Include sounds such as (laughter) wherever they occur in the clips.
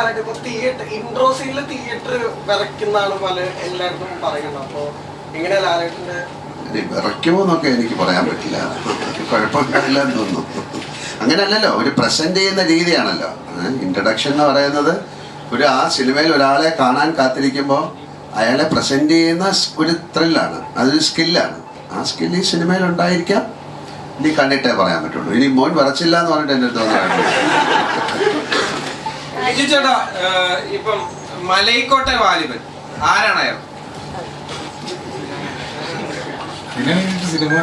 ലാലായിട്ട് ഇപ്പൊ theatre intro സീനിൽ theatre വിറയ്ക്കുന്നതാണ് പല എല്ലായിടത്തും പറയുന്നത് അപ്പൊ ഇങ്ങനെ ലാലേട്ടന്റെ വിറയ്ക്കുമോ എനിക്ക് പറയാൻ പറ്റില്ല. കുഴപ്പമില്ലെന്ന് തോന്നുന്നു. അങ്ങനെയല്ലല്ലോ ഒരു പ്രസന്റ് ചെയ്യുന്ന രീതിയാണല്ലോ. ഇൻട്രഡക്ഷൻ എന്ന് പറയുന്നത് ഒരു ആ സിനിമയിൽ ഒരാളെ കാണാൻ കാത്തിരിക്കുമ്പോൾ അയാളെ പ്രസന്റ് ചെയ്യുന്ന ഒരു ത്രില്ലാണ് അതൊരു സ്കില്ലാണ് ആ സ്കിൽ ഈ സിനിമയിൽ ഉണ്ടായിരിക്കാം. ഇനി കണ്ടിട്ടേ പറയാൻ പറ്റുള്ളൂ. ഇനി മോൻ വിറച്ചില്ല എന്ന് പറഞ്ഞിട്ട് എന്റെ അടുത്ത് തോന്നുന്നു ബിജു ചേട്ടാ ഇപ്പം മലൈക്കോട്ടെ വാലിബൻ. ആരാണ് അയാൾ? സിനിമ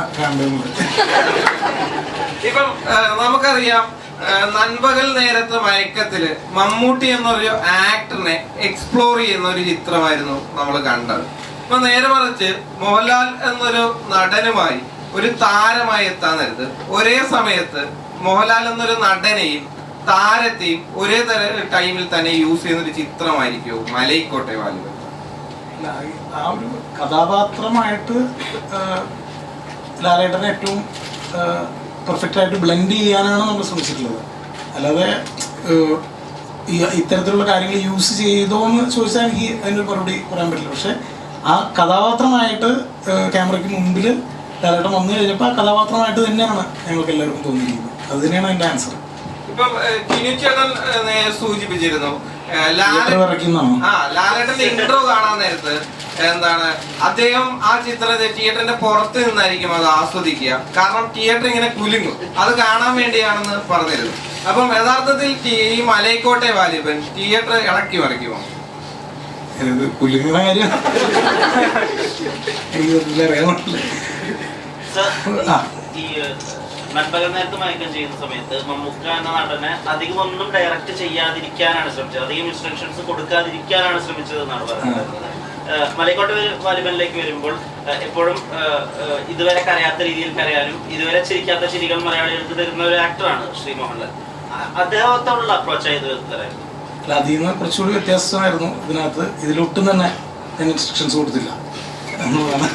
ഇപ്പം നമുക്കറിയാം നൻപകൽ നേരത്തെ മയക്കത്തിൽ മമ്മൂട്ടി എന്നൊരു ആക്ടറിനെ എക്സ്പ്ലോർ ചെയ്യുന്ന ഒരു ചിത്രമായിരുന്നു നമ്മൾ കണ്ടത്. ഇപ്പൊ നേരെ മറിച്ച് മോഹൻലാൽ എന്നൊരു നടനുമായി ഒരു താരമായി എത്താൻ നേരത്ത് ഒരേ സമയത്ത് മോഹൻലാൽ എന്നൊരു നടനെയും താരത്തെയും ഒരേ തര ടൈമിൽ തന്നെ യൂസ് ചെയ്യുന്ന ഒരു ചിത്രമായിരിക്കും മലയിക്കോട്ടെ വാലുകൾ ആ ഒരു കഥാപാത്രമായിട്ട് ലാലേട്ടനെ ഏറ്റവും പെർഫെക്റ്റ് ആയിട്ട് ബ്ലെൻഡ് ചെയ്യാനാണ് നമ്മൾ ശ്രമിച്ചിട്ടുള്ളത്. അല്ലാതെ ഈ ഇത്തരത്തിലുള്ള കാര്യങ്ങൾ യൂസ് ചെയ്തോ എന്ന് ചോദിച്ചാൽ എനിക്ക് അതിനൊരു മറുപടി പറയാൻ പറ്റില്ല. പക്ഷെ ആ കഥാപാത്രമായിട്ട് ക്യാമറയ്ക്ക് മുമ്പിൽ ലാലേട്ടൻ വന്നു കഴിഞ്ഞപ്പോൾ ആ കഥാപാത്രമായിട്ട് തന്നെയാണ് ഞങ്ങൾക്ക് എല്ലാവർക്കും തോന്നിയിരിക്കുന്നത്. അത് തന്നെയാണ് എന്റെ ആൻസർ ഇപ്പം ടിനു ചേട്ടൻ സൂചിപ്പിച്ചിരുന്നു. ഏഹ്, ലാല ആ ലാലേട്ടന്റെ ഇൻട്രോ കാണാൻ നേരത്ത് എന്താണ് അദ്ദേഹം ആ ചിത്രത്തെ തിയേറ്ററിന്റെ പുറത്ത് നിന്നായിരിക്കും അത് ആസ്വദിക്കുക. കാരണം തിയേറ്റർ ഇങ്ങനെ കുലുങ്ങും. അത് കാണാൻ വേണ്ടിയാണെന്ന് പറഞ്ഞിരുന്നു. അപ്പം യഥാർത്ഥത്തിൽ ഈ മലയക്കോട്ടെ വാലിബൻ തിയേറ്റർ ഇളക്കി മറിക്കുമോ? കുലുങ്ങണ കാര്യം? (laughs) എനിക്ക് ഒന്നും അറിയാൻ നൻപകൽ നേരത്ത് മയക്കം ചെയ്യുന്ന സമയത്ത് മമ്മൂക്ക എന്ന നടനെ അധികം ഒന്നും ഡയറക്റ്റ് ചെയ്യാതിരിക്കാനാണ് ശ്രമിച്ചത്. അധികം ഇൻസ്ട്രക്ഷൻസ് കൊടുക്കാതിരിക്കാനാണ് ശ്രമിച്ചത് എന്നാണ് പറയുന്നത്. മലൈക്കോട്ടെ വാലിബനിലേക്ക് വരുമ്പോൾ എപ്പോഴും ഇതുവരെ കരയാത്ത രീതിയിൽ കരയാനും ഇതുവരെ ചിരിക്കാത്ത ചിരികൾ മലയാളികൾക്ക് തരുന്ന ഒരു ആക്ടറാണ് ശ്രീ മോഹൻലാൽ അദ്ദേഹത്തോടുള്ള അപ്രോച്ച് ഇത് തരായിരുന്നു അല്ല അതിൽ നിന്ന് കുറച്ചുകൂടി വ്യത്യാസമായിരുന്നു ഇതിനകത്ത്. ഇതിലൊട്ടും തന്നെ ഞാൻ ഇൻസ്ട്രക്ഷൻസ് കൊടുത്തില്ല. എന്നുള്ളതാണ്